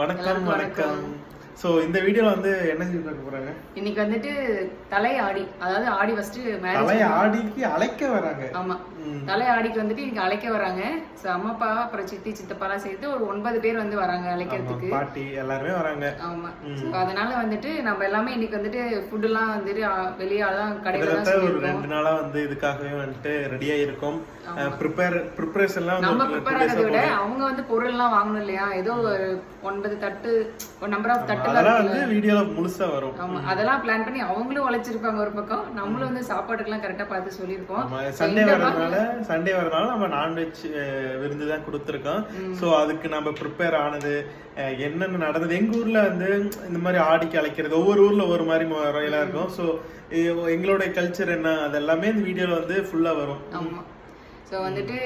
வணக்கம் வணக்கம். ஸோ இந்த வீடியோல வந்து என்ன பார்க்க போறாங்க? இன்னைக்கு வந்துட்டு தலை ஆடி அதாவது ஆடி ஃபர்ஸ்ட் தலை மேரேஜ் ஆடிக்கு அழைக்க வராங்க. ஆமா. ம். தலை ஆடிக்கு வந்துட்டு இன்னைக்கு அழைக்க வராங்க. ஸோ அம்மா அப்பா அப்புறம் சித்தி சித்தப்பாலாம் சேர்த்து ஒரு ஒன்பது பேர் வந்து வராங்க அழைக்கிறதுக்கு. பாட்டி எல்லாருமே வராங்க. ஆமா. அதனால வந்துட்டு நம்ம எல்லாமே இன்னைக்கு வந்துட்டு ஃபுட் எல்லாம் வந்துட்டு வெளியே தான் கடையில தான் கிட்டத்தட்ட ஒரு சொல்லியிருக்கோம் ரெண்டு நாளா வந்து இதுக்காகவே வந்துட்டு ரெடியா இருக்கோம் ப்ரிப்பேர் ப்ரிப்பரேஷன்லாம் நம்ம ப்ரிப்பேர் ஆகிறத விட அவங்க வந்து பொருள் எல்லாம் வாங்கணும் இல்லையா? ஏதோ ஒரு ஒன்பது தட்டு ஒரு நம்பர் ஆஃப் தட்டு அதெல்லாம் வந்து வீடியோல முழுசா வரும். ஆமா அதெல்லாம் பிளான் பண்ணி அவங்களும் உழைச்சிருப்பாங்க ஒரு பக்கம். நம்மளும் வந்து சாப்பாட்டுக்கெல்லாம் கரெக்டா பார்த்து So, சண்டே இந்த சண்டே வரதுனால நம்ம நான்வெஜ் விருந்து தான் கொடுத்துருக்கோம். ஸோ அதுக்கு நம்ம ப்ரிப்பேர் ஆனது என்னென்ன நடந்தது? எங்க ஊர்ல வந்து இந்த மாதிரி ஆடிக்கு அழைக்கிறது ஒவ்வொரு ஊர்ல ஒவ்வொரு மாதிரி முறையெல்லாம் இருக்கும். ஸோ எங்களுடைய கல்ச்சர் என்ன? அது எல்லாமே இந்த வீடியோல வந்து ஃபுல்லா வரும். ஸோ வந்துட்டு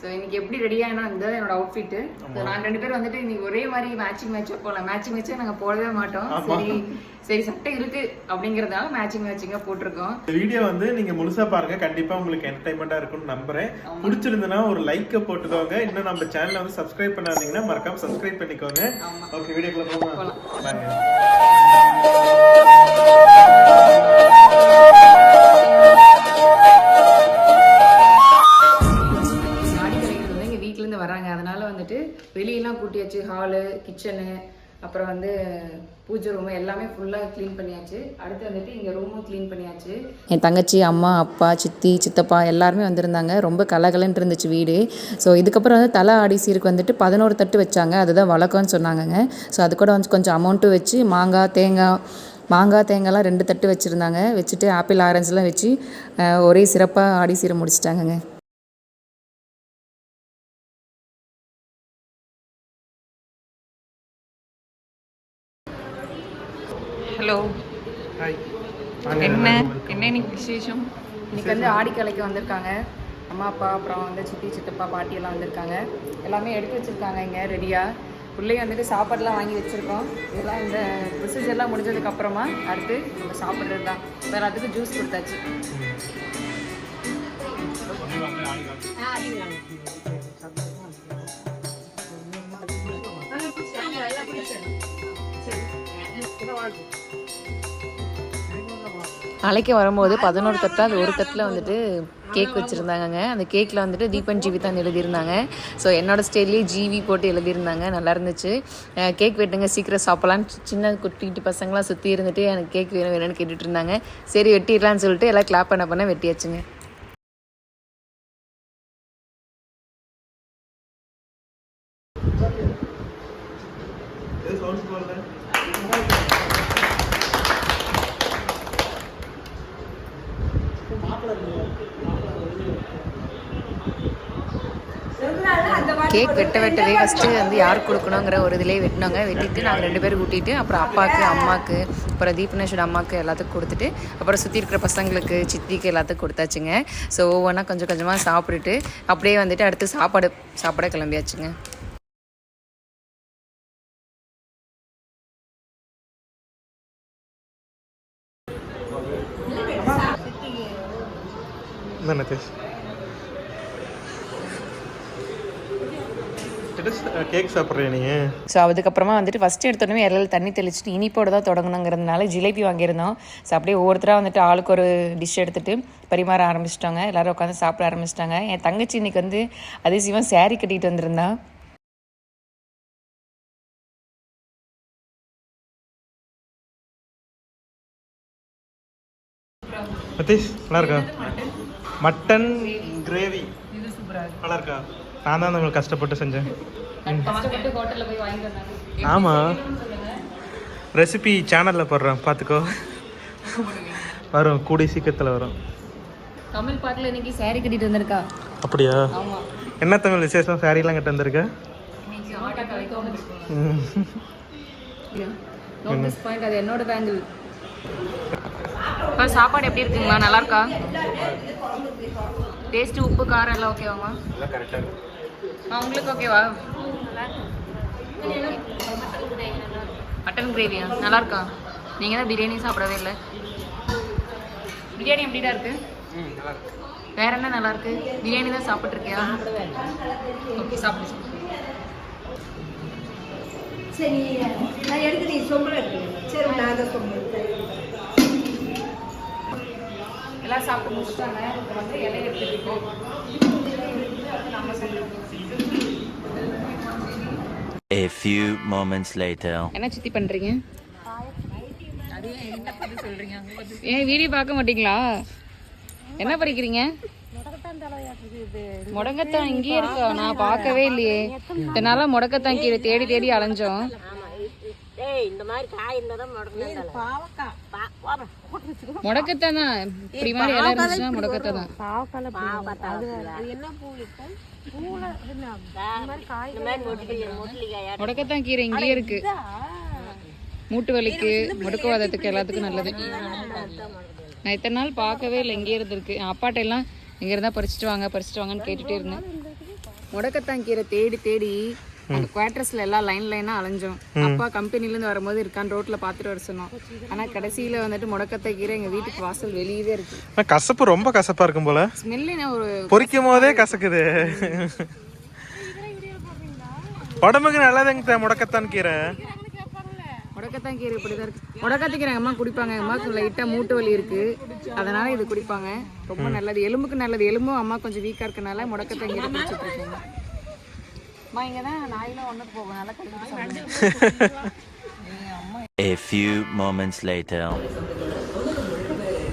ஸோ இன்னைக்கு எப்படி ரெடியானா இந்த என்னோட அவுட்ஃபிட் ஸோ நாங்கள் ரெண்டு பேரும் வந்துட்டு இன்னைக்கு ஒரே மாதிரி மேட்சிங் மேட்ச் போகலாம் மேட்சிங் மேட்சே நாங்கள் போடவே மாட்டோம். சரி சரி சட்டை இருக்கு அப்படிங்கறதால மேட்சிங் மேட்சிங்காக போட்டிருக்கோம். வீடியோ வந்து நீங்க முழுசா பாருங்க. கண்டிப்பா உங்களுக்கு என்டர்டைன்மெண்டா இருக்கும்னு நம்புறேன். பிடிச்சிருந்ததுன்னா ஒரு லைக்க போட்டுக்கோங்க. இன்னும் நம்ம சேனலை வந்து சப்ஸ்கிரைப் பண்ணாதீங்கன்னா மறக்காம சப்ஸ்கிரைப் பண்ணிக்கோங்க. ஓகே வீடியோக்குள்ள போகலாம் பூஜை ரூம் எல்லாமே ஃபுல்லாக க்ளீன் பண்ணியாச்சு. அடுத்து வந்துட்டு இங்கே ரூமும் க்ளீன் பண்ணியாச்சு. என் தங்கச்சி அம்மா அப்பா சித்தி சித்தப்பா எல்லாருமே வந்திருந்தாங்க. ரொம்ப கலகலன்னு இருந்துச்சு வீடு. ஸோ இதுக்கப்புறம் வந்து தலை ஆடி சீருக்கு வந்துட்டு பதினோரு தட்டு வச்சாங்க. அதுதான் வழக்கம்னு சொன்னாங்கங்க. ஸோ அது கூட வந்து கொஞ்சம் அமௌண்ட்டும் வச்சு மாங்காய் தேங்காய் மாங்காய் தேங்காய்லாம் ரெண்டு தட்டு வச்சுருந்தாங்க. வச்சுட்டு ஆப்பிள் ஆரஞ்சுலாம் வச்சு ஒரே சிறப்பாக ஆடி சீரை முடிச்சிட்டாங்கங்க ஹலோ ஹாய் என்ன என்ன இன்னைக்கு விசேஷம் இன்னைக்கு வந்து வந்திருக்காங்க. அம்மா அப்பா அப்புறம் வந்து சித்தி சித்தப்பா பாட்டி எல்லாம் வந்திருக்காங்க. எல்லாமே எடுத்து வச்சுருக்காங்க இங்கே ரெடியாக பிள்ளைங்க வந்துட்டு சாப்பாடுலாம் வாங்கி வச்சுருக்கோம். இதெல்லாம் இந்த ப்ரொசீஜர்லாம் முடிஞ்சதுக்கப்புறமா அடுத்து நம்ம சாப்பிட்றது தான். வேறு அதுக்கு ஜூஸ் கொடுத்தாச்சு. அழைக்க வரும்போது பதினோரு தட்டில் அது ஒரு தட்டில் வந்துட்டு கேக் வச்சுருந்தாங்கங்க. அந்த கேக்கில் வந்துட்டு தீபன் ஜீவி தான் எழுதியிருந்தாங்க. ஸோ என்னோடய ஸ்டைல்லேயே ஜீவி போட்டு எழுதியிருந்தாங்க. நல்லா இருந்துச்சு. கேக் வெட்டுங்க சீக்கிரம் சாப்பிட்லான்னு சின்ன குட்டிட்டு பசங்களாம் சுற்றி இருந்துட்டு எனக்கு கேக் வேணும் வேணும்னு கேட்டுட்டு இருந்தாங்க. சரி வெட்டிடலான்னு சொல்லிட்டு எல்லாம் கிளாப் பண்ண பண்ண வெட்டியாச்சுங்க. கேக் வெட்ட வெட்டவே ஃபஸ்ட்டு வந்து யாருக்கு கொடுக்கணுங்கிற ஒரு இதிலே வெட்டினாங்க. வெட்டிட்டு நாங்கள் ரெண்டு பேரும் கூட்டிகிட்டு அப்புறம் அப்பாவுக்கு அம்மாவுக்கு அப்புறம் தீபனேஷோட அம்மாவுக்கு எல்லாத்துக்கும் கொடுத்துட்டு அப்புறம் சுற்றி இருக்கிற பசங்களுக்கு சித்திக்கு எல்லாத்துக்கும் கொடுத்தாச்சுங்க. ஸோ ஒவ்வொன்றா கொஞ்சம் கொஞ்சமாக சாப்பிட்டுட்டு அப்படியே வந்துட்டு அடுத்து சாப்பாடு சாப்பிட கிளம்பியாச்சுங்க. இந்த கேக் சாப்பிட்றியா நீ? ஸோ அதுக்கப்புறமா வந்துட்டு ஃபஸ்ட்டு எடுத்தோடனே இலையில தண்ணி தெளிச்சிட்டு இனிப்போடு தான் தொடங்கணுங்கிறதுனால ஜிலேபி வாங்கியிருந்தோம். ஸோ அப்படியே ஒவ்வொருத்தராக வந்துட்டு ஆளுக்கு ஒரு டிஷ் எடுத்துட்டு பரிமாற ஆரம்பிச்சிட்டாங்க. எல்லாரும் உட்காந்து சாப்பிட ஆரம்பிச்சிட்டாங்க. என் தங்கச்சி இன்னைக்கு வந்து அதிசயமாக saree கட்டிட்டு வந்திருந்தா. நத்தேஷ் நல்லா இருக்கா? மட்டன் கிரேவி நல்லா இருக்கா? நான் தான் உங்களுக்கு கஷ்டப்பட்டு செஞ்சேன். கஷ்டப்பட்டு ஹோட்டலில் போய் வாங்கிட்டு வந்தாங்க. ஆமாம் ரெசிபி சேனலில் போடுறேன் பார்த்துக்கோ. வரும் கூடிய சீக்கிரத்தில் வரும். தமிழ் பாட்டில் இன்னைக்கு saree கட்டிட்டு வந்திருக்கா? அப்படியா? என்ன தமிழ் விசேஷம்? சாரீலாம் கட்ட வந்திருக்க? அது என்னோட பேங்கிள் சாப்பாடு எப்படி இருக்குங்கம்மா நல்லா இருக்கா? டேஸ்ட் உப்பு காரம் எல்லாம் ஓகேவாம்மா ஆ உங்களுக்கு ஓகேவா மட்டன் கிரேவியா நல்லா இருக்கா. நீங்கள் தான் பிரியாணி சாப்பிடவே இல்லை. பிரியாணி எப்படிடா இருக்கு? வேற என்ன நல்லா இருக்கு? பிரியாணி தான் சாப்பிட்ருக்கியா ஓகே சாப்பிடு சரி நான் எடுத்து நீ சொம்பளம் சரி நான் அதை சொம்பு. எல்லாம் சாப்பிட்டு முடிச்சிட்டாங்க. இப்போ வந்து இலைய எடுத்துட்டு இருக்கோம் நம்ம சொல்லுவோம் A few moments later. என்ன சித்தி பண்றீங்க? ஏன் வீடியோ பார்க்க மாட்டீங்களா? என்ன படிக்கிறீங்க? முடக்கத்தான் இங்கேயே இருக்கா. நான் பார்க்கவே இல்லையே. இதனால முடக்கத்தான் கீரை தேடி தேடி அலைஞ்சோம். முடக்கத்தான் தான் இப்படி மாதிரி இடம் இருந்துச்சுன்னா முடக்கத்தான். தான் முடக்கத்தான் கீரை இங்கேயே இருக்கு. மூட்டு வலிக்கு முடக்குவாதத்துக்கு எல்லாத்துக்கும் நல்லது. நான் இத்தனை நாள் பார்க்கவே இல்லை இங்கே இருந்திருக்கு. அப்பாட்ட எல்லாம் இங்க இருந்தா பறிச்சுட்டு வாங்க பறிச்சுட்டு வாங்கன்னு கேட்டுட்டே இருந்தேன். முடக்கத்தான் கீரை தேடி தேடி அந்த குவார்டர்ஸ்ல எல்லாம் லைன் லைனா அலைஞ்சோம். அப்பா கம்பெனில இருந்து வரும்போது இருக்கான்னு ரோட்ல பாத்துட்டு வர சொன்னோம். ஆனா கடைசியில வந்துட்டு முடக்கத்தான் கீரை எங்க வீட்டுக்கு வாசல் வெளியவே இருக்கு. கசப்பு ரொம்ப கசப்பா இருக்கும் போல. ஸ்மெல்லு நான் ஒரு பொரிக்கும் போதே கசக்குது. உடம்புக்கு நல்லதுங்க முடக்கத்தான் கீரை. முடக்கத்தான் கீரை இப்படிதான் இருக்கு. முடக்கத்தான் கீரை எங்க அம்மா குடிப்பாங்க. எங்க அம்மாவுக்கு லைட்டா மூட்டு வலி இருக்கு. அதனால இது குடிப்பாங்க. ரொம்ப நல்லது. எலும்புக்கு நல்லது. எலும்பும் அம்மா கொஞ்சம் வீக்கா இருக்கனால முடக்கத்தான் கீரை குடிச்சிட்டு இருக்காங்க. அம்மா இங்க தான் நாயெல்லாம் ஒண்ணுக்கு போகும். நல்லா கடிக்கிட்டு A few moments later.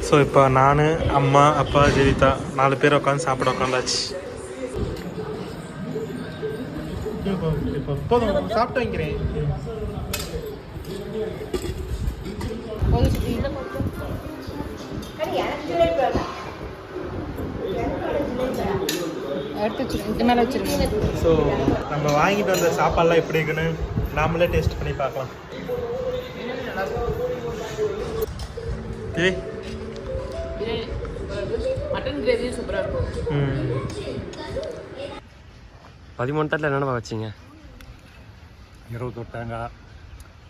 So இப்போ நான் அம்மா அப்பா ஜெவிதா நாலு பேர் உட்காந்து சாப்பிட உட்காந்தாச்சு போதும். சாப்பிட்டு வைக்கிறேன். எடுத்து வச்சிருங்க இது மேல வச்சிருங்க ஸோ நம்ம வாங்கிட்டு வந்த சாப்பாடுலாம் எப்படி இருக்குன்னு நாமளே டேஸ்ட் பண்ணி பார்க்கலாம். ஏய் மட்டன் கிரேவி சூப்பரா இருக்கும் ம். பதிமூணு தட்டில் என்னென்ன வச்சிங்க? இருபத்தொரு தேங்காய்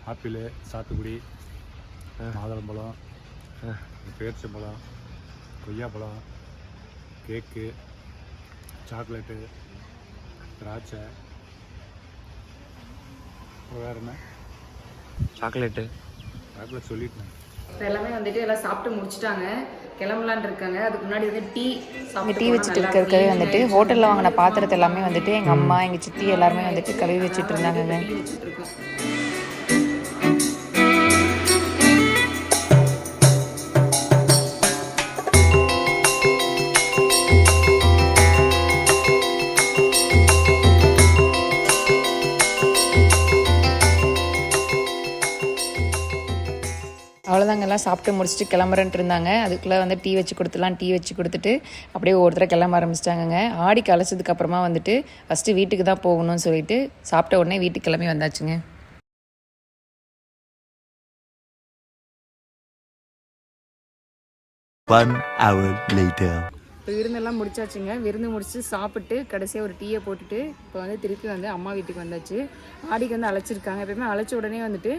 ஆப்பிள் சாத்துக்குடி மாதுளம்பழம் பேரிச்சம்பழம் கொய்யாப்பழம் கேக்கு சாக்லேட்டு திராட்சை. வேறு என்ன? சாக்லேட்டு. சாக்லேட் சொல்லிட்டேன். இப்போ எல்லாமே வந்துட்டு எல்லாம் சாப்பிட்டு முடிச்சிட்டாங்க. கிளம்பலான் இருக்காங்க. அதுக்கு முன்னாடி வந்து டீ இங்கே டீ வச்சுட்டு இருக்கிறதுக்கே வந்துட்டு ஹோட்டலில் வாங்கின பாத்திரத்தை எல்லாமே வந்துட்டு எங்கள் அம்மா எங்கள் சித்தி எல்லாருமே வந்துட்டு கழுவி வச்சுட்டு இருந்தாங்கங்க. எல்லாம் சாப்பிட்டு முடிச்சுட்டு கிளம்புறேன்ட்டு இருந்தாங்க. அதுக்குள்ளே வந்து டீ வச்சு கொடுத்துலாம் டீ வச்சு கொடுத்துட்டு அப்படியே ஒவ்வொருத்தர கிளம்ப ஆரம்பிச்சிட்டாங்கங்க. ஆடி கலைச்சதுக்கு அப்புறமா வந்துட்டு ஃபஸ்ட்டு வீட்டுக்கு தான் போகணும்னு சொல்லிட்டு சாப்பிட்ட உடனே வீட்டுக்கு கிளம்பி வந்தாச்சுங்க. One hour later. இப்போ விருந்தெல்லாம் முடிச்சாச்சுங்க. விருந்து முடிச்சு சாப்பிட்டு கடைசியாக ஒரு டீயை போட்டுட்டு இப்போ வந்து திருப்பி வந்து அம்மா வீட்டுக்கு வந்தாச்சு. ஆடிக்கு வந்து அழைச்சிருக்காங்க. எப்பயுமே அழைச்ச உடனே வந்துட்டு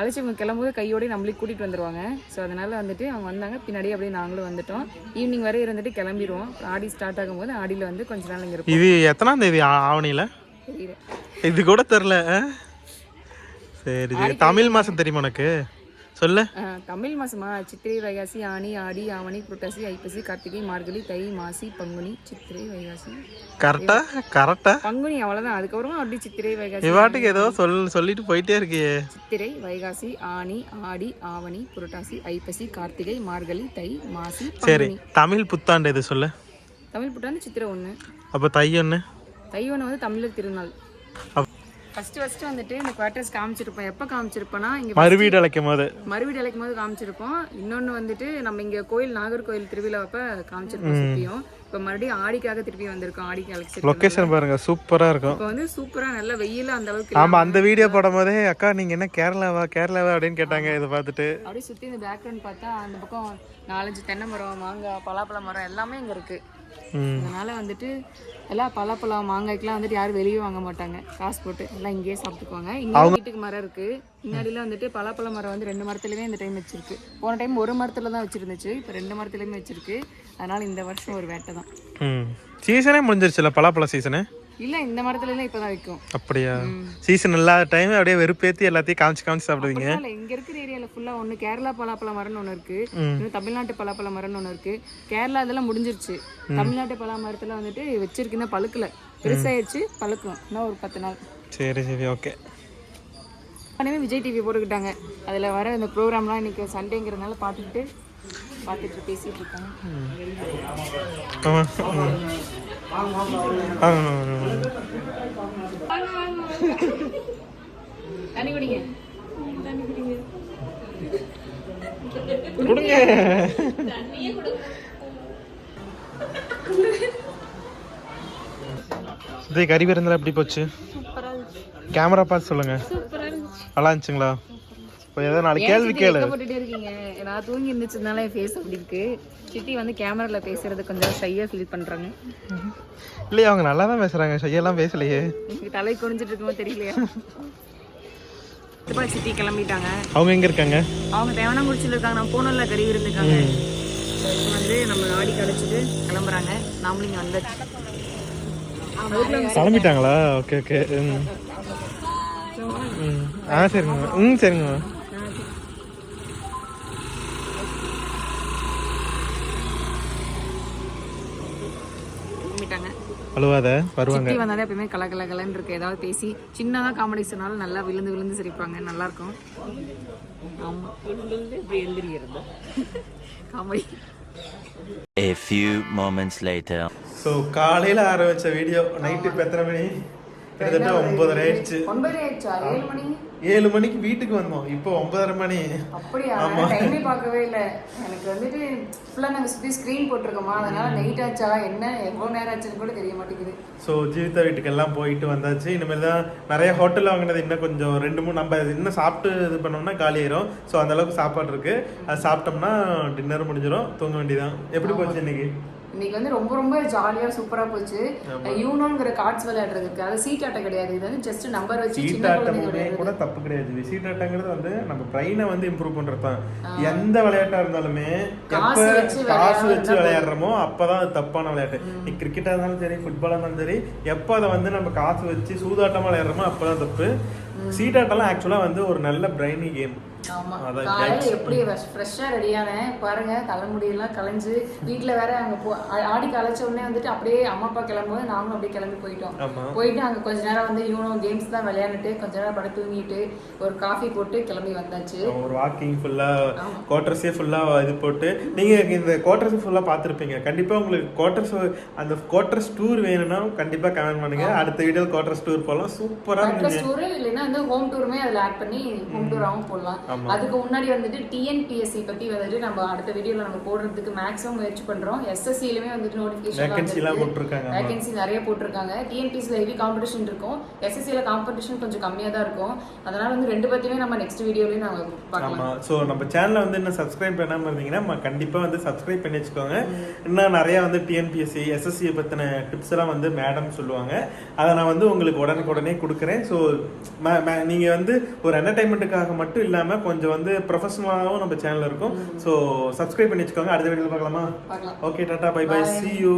அழைச்சி இவங்க கிளம்பும்போது கையோடய நம்மளே கூட்டிகிட்டு வந்துடுவாங்க ஸோ அதனால் வந்துட்டு அவங்க வந்தாங்க. பின்னாடியே அப்படியே நாங்களும் வந்துட்டோம். ஈவினிங் வரை இருந்துட்டு கிளம்பிடுவோம். ஆடி ஸ்டார்ட் ஆகும்போது ஆடியில் வந்து கொஞ்ச நாள் இங்கே இது எத்தனாம் தேதி ஆவணியில? இது கூட தெரில சரி சரி. தமிழ் மாதம் தெரியுமா உனக்கு? சொல்லு. தமிழ் மாசமா சித்திரை வைகாசி ஆனி ஆடி ஆவணி புரட்டாசி ஐப்பசி கார்த்திகை மார்கழி தை மாசி பங்குனி சித்திரை வைகாசி. கரெக்டா? கரெக்டா? பங்குனி அவ்வளோதான் அதுக்கப்புறமா அப்படி சித்திரை வைகாசி இவாட்டுக்கு ஏதோ சொல் சொல்லிட்டு போயிட்டே இருக்கியே. சித்திரை வைகாசி ஆனி ஆடி ஆவணி புரட்டாசி ஐப்பசி கார்த்திகை மார்கழி தை மாசி சரி தமிழ் புத்தாண்டு எது சொல்லு? தமிழ் புத்தாண்டு சித்திரை ஒன்று அப்போ தை ஒன்று தை ஒன்று வந்து தமிழர் திருநாள். அப்- ஃபர்ஸ்ட் ஃபர்ஸ்ட் வந்துட்டு இந்த குவார்டர்ஸ் காமிச்சிருப்போம். எப்போ காமிச்சிருப்போம்னா இங்கே மறுவீடு அழைக்கும் போது மறுவீடு அழைக்கும் போது காமிச்சிருப்போம். இன்னொன்று வந்துட்டு நம்ம இங்கே கோயில் நாகர்கோயில் திருவிழா அப்போ காமிச்சிருப்போம் சுற்றியும் இப்போ மறுபடியும் ஆடிக்காக திருப்பி வந்திருக்கோம் ஆடிக்கு அழைச்சிருக்கோம் லொக்கேஷன் பாருங்க சூப்பரா இருக்கும். இப்போ வந்து சூப்பராக நல்ல வெயில் அந்த அளவுக்கு ஆமா அந்த வீடியோ போடும் போதே அக்கா நீங்க என்ன கேரளாவா கேரளாவா? அப்படின்னு கேட்டாங்க இதை பார்த்துட்டு. அப்படியே சுற்றி இந்த பேக்ரவுண்ட் பார்த்தா அந்த பக்கம் நாலஞ்சு தென்னை மரம் மாங்காய் பலாப்பழ மரம் எல்லாமே இங்கே இருக்குது ம். அதனால வந்துட்டு எல்லாம் பலாப்பழம் மாங்காய்க்கெல்லாம் வந்துட்டு யாரும் வெளியே வாங்க மாட்டாங்க. காசு போட்டு எல்லாம் இங்கேயே சாப்பிட்டுக்குவாங்க. இங்கே வீட்டுக்கு மரம் இருக்கு. முன்னாடிலாம் வந்துட்டு பலாப்பழ மரம் வந்து ரெண்டு மரத்துலயுமே இந்த டைம் வச்சிருக்கு. போன டைம் ஒரு மரத்துல தான் வச்சிருந்துச்சு. இப்போ ரெண்டு மரத்துலயுமே வச்சிருக்கு. அதனால இந்த வருஷம் ஒரு வேட்டை தான் சீசனே முடிஞ்சிருச்சுல பலாப்பழ சீசனு இல்ல இந்த மரத்துல எல்லாம் இப்பதான் வைக்கும். அப்படியா? சீசன் இல்லாத டைம் அப்படியே வெறுப்பேத்தி எல்லாத்தையும் காமிச்சு காமிச்சு சாப்பிடுவீங்க? இங்க இருக்கிற ஏரியால ஃபுல்லா ஒண்ணு கேரளா பலாப்பழ மரம்னு ஒண்ணு இருக்கு. இன்னும் தமிழ்நாட்டு பலாப்பழ மரம்னு ஒண்ணு இருக்கு. கேரளா இதெல்லாம் முடிஞ்சிருச்சு. தமிழ்நாட்டு பலா மரத்துல வந்துட்டு வச்சிருக்கு இன்னும் பழுக்கல. பெருசாயிடுச்சு பழுக்கும். இன்னும் ஒரு பத்து நாள். சரி சரி ஓகே விஜய் டிவி போட்டுக்கிட்டாங்க. அதில் வர இந்த ப்ரோக்ராம்லாம் இன்னைக்கு சண்டேங்கிறதுனால பார்த்துக்கிட்டு பார்த்துட்டு பேசிட்டு இருக்காங்க. தண்ணி குடிங்க. கொடுங்க. இதே கறி விருந்தில் எப்படி போச்சு? கேமரா பார்த்து சொல்லுங்க. நல்லா இருந்துச்சுங்களா? ஏதோ நாலு கேள்வி கேளு. நான் தூங்கி இருந்துச்சதுனால என் ஃபேஸ் அப்படி இருக்கு. சிட்டி வந்து கேமரால பேசுறது கொஞ்சம் ஷையா ஃபீல் பண்றாங்க. இல்லையா அவங்க நல்லா தான் பேசுறாங்க ஷையெல்லாம் பேசலையே. எனக்கு தலை குனிஞ்சிட்டு இருக்குமோ தெரியலையா? இப்போ சிட்டி கிளம்பிட்டாங்க. அவங்க எங்க இருக்காங்க? அவங்க தேவனாங்குறிச்சியில் இருக்காங்க. நான் போனல கறி இருந்துருக்காங்க. இப்போ வந்து நம்ம ஆடி கழிச்சிட்டு கிளம்புறாங்க. நாமளும் இங்கே வந்தாச்சு. கிளம்பிட்டாங்களா? Okay okay. ஆ சரிங்க. ம் சரிங்க. அழுவாத வருவாங்க சிட்டி வந்தாலே எப்பயுமே கல கல கலன்னு இருக்கு. ஏதாவது பேசி சின்னதாக காமெடி சொன்னாலும் நல்லா விழுந்து விழுந்து சிரிப்பாங்க. நல்லா இருக்கும் ஆமா. இப்படி எழுந்திரிக்கிறது comedy. A few moments later. So காலையில் ஆரம்பிச்ச வீடியோ நைட்டு இப்போ எத்தனை மணி? கிட்டத்தட்ட ஒன்பதரை ஆயிடுச்சு. ஒன்பது ஆயிடுச்சா? ஏழு மணி? ஏழு மணிக்கு வீட்டுக்கு வந்தோம். இப்போ ஒன்பதரை மணி. அப்படியா? டைமே பார்க்கவே இல்லை. எனக்கு வந்துட்டு ஃபுல்லாக நாங்கள் சுற்றி ஸ்க்ரீன் போட்டிருக்கோமா. அதனால நைட் ஆச்சா? என்ன? எவ்வளோ நேரம் ஆச்சுன்னு கூட தெரிய மாட்டேங்குது. ஸோ ஜீவிதா வீட்டுக்கு எல்லாம் போயிட்டு வந்தாச்சு. இனிமேல் தான் நிறைய ஹோட்டலில் வாங்கினது. இன்னும் கொஞ்சம் ரெண்டு மூணு நம்ம இன்னும் சாப்பிட்டு இது பண்ணோம்னா காலி ஆயிரும். ஸோ அந்த அளவுக்கு சாப்பாடு இருக்கு. அது சாப்பிட்டோம்னா டின்னர் முடிஞ்சிடும் தூங்க வேண்டியதான் எப்படி போச்சு இன்னைக்கு? இன்னைக்கு வந்து ரொம்ப ரொம்ப ஜாலியாக சூப்பராக போச்சு. யூனோங்கிற கார்ட்ஸ் விளையாடுறதுக்கு. அது சீட் ஆட்டம் கிடையாது. இது வந்து ஜஸ்ட் நம்பர் வச்சு விளையாடுறது கூட தப்பு கிடையாது. சீட்டாட்டங்கிறது வந்து நம்ம பிரெயினை வந்து இம்ப்ரூவ் பண்றது தான். எந்த விளையாட்டா இருந்தாலுமே எப்ப காசு வச்சு விளையாடுறோமோ அப்பதான் அது தப்பான விளையாட்டு. நீ கிரிக்கெட்டா இருந்தாலும் சரி ஃபுட்பாலா இருந்தாலும் சரி எப்ப அதை வந்து நம்ம காசு வச்சு சூதாட்டமா விளையாடுறோமோ அப்பதான் தப்பு. சீட்டாட்டம்லாம் ஆக்சுவலா வந்து ஒரு நல்ல பிரைனி கேம் ஆமா. காலையில எப்படி ஃப்ரெஷ்ஷாக ரெடியானேன். பாருங்க தலைமுடியெல்லாம் கலைஞ்சு வீட்ல வேற அங்க போ ஆடி கலைச்ச உடனே வந்துட்டு அப்படியே அம்மா அப்பா கிளம்பும்போது நாங்களும் அப்படியே கிளம்பி போயிட்டோம். போயிட்டு அங்க கொஞ்ச நேரம் வந்து யூனோ கேம்ஸ் தான் விளையாண்டுட்டு கொஞ்ச நேரம் படுத்து தூங்கிட்டு ஒரு காஃபி போட்டு கிளம்பி வந்தாச்சு. ஒரு வாக்கிங் ஃபுல்லா குவார்டர்ஸே ஃபுல்லா இது போட்டு நீங்க இந்த குவார்டர்ஸ் ஃபுல்லா பார்த்துருப்பீங்க. கண்டிப்பா உங்களுக்கு குவார்டர்ஸ் அந்த குவார்டர்ஸ் டூர் வேணும்னா கண்டிப்பா கமெண்ட் பண்ணுங்க. அடுத்த வீடியோ குவார்டர்ஸ் டூர் போகலாம் சூப்பரா இருந்துச்சு டூர் இல்லைன்னா வந்து ஹோம் டூருமே அதில் ஆட் பண்ணி ஹோம் டூராகவும் போடலாம். அதுக்கு முன்னாடி வந்துட்டு டிஎன்பிஎஸ்சி பத்தி வந்துட்டு நம்ம அடுத்த வீடியோல நம்ம போடுறதுக்கு மேக்ஸிமம் முயற்சி பண்றோம். எஸ்எஸ்சிலுமே வந்துட்டு ஆமா. வேகன்சி நிறைய போட்டிருக்காங்க. டிஎன்பிஎஸ்சியில் ஹெவி காம்படிஷன் இருக்கும். எஸ்எஸ்சியில் காம்படிஷன் கொஞ்சம் கம்மியாக தான் இருக்கும். அதனால வந்து ரெண்டு பத்தியுமே நம்ம நெக்ஸ்ட் வீடியோலயும் நம்ம பார்க்கலாம். ஸோ நம்ம சேனலை வந்து இன்னும் சப்ஸ்கிரைப் பண்ணாம இருந்தீங்கன்னா கண்டிப்பா வந்து சப்ஸ்கிரைப் பண்ணி வச்சுக்கோங்க. இன்னும் நிறைய வந்து டிஎன்பிஎஸ்சி எஸ்எஸ்சி பத்தின டிப்ஸ் எல்லாம் வந்து மேடம் சொல்லுவாங்க. அதை நான் வந்து உங்களுக்கு உடனுக்குடனே கொடுக்குறேன். ஸோ நீங்க வந்து ஒரு என்டர்டைன்மெண்ட்டுக்காக மட்டும் இல்லாம கொஞ்சம் வந்து ப்ரொஃபஷனலாகவும் நம்ம சேனல் இருக்கும். ஸோ சப்ஸ்கிரைப் பண்ணி வச்சுக்கோங்க. அடுத்த வீடியோவில் பார்க்கலாமா? Okay tata bye bye. See you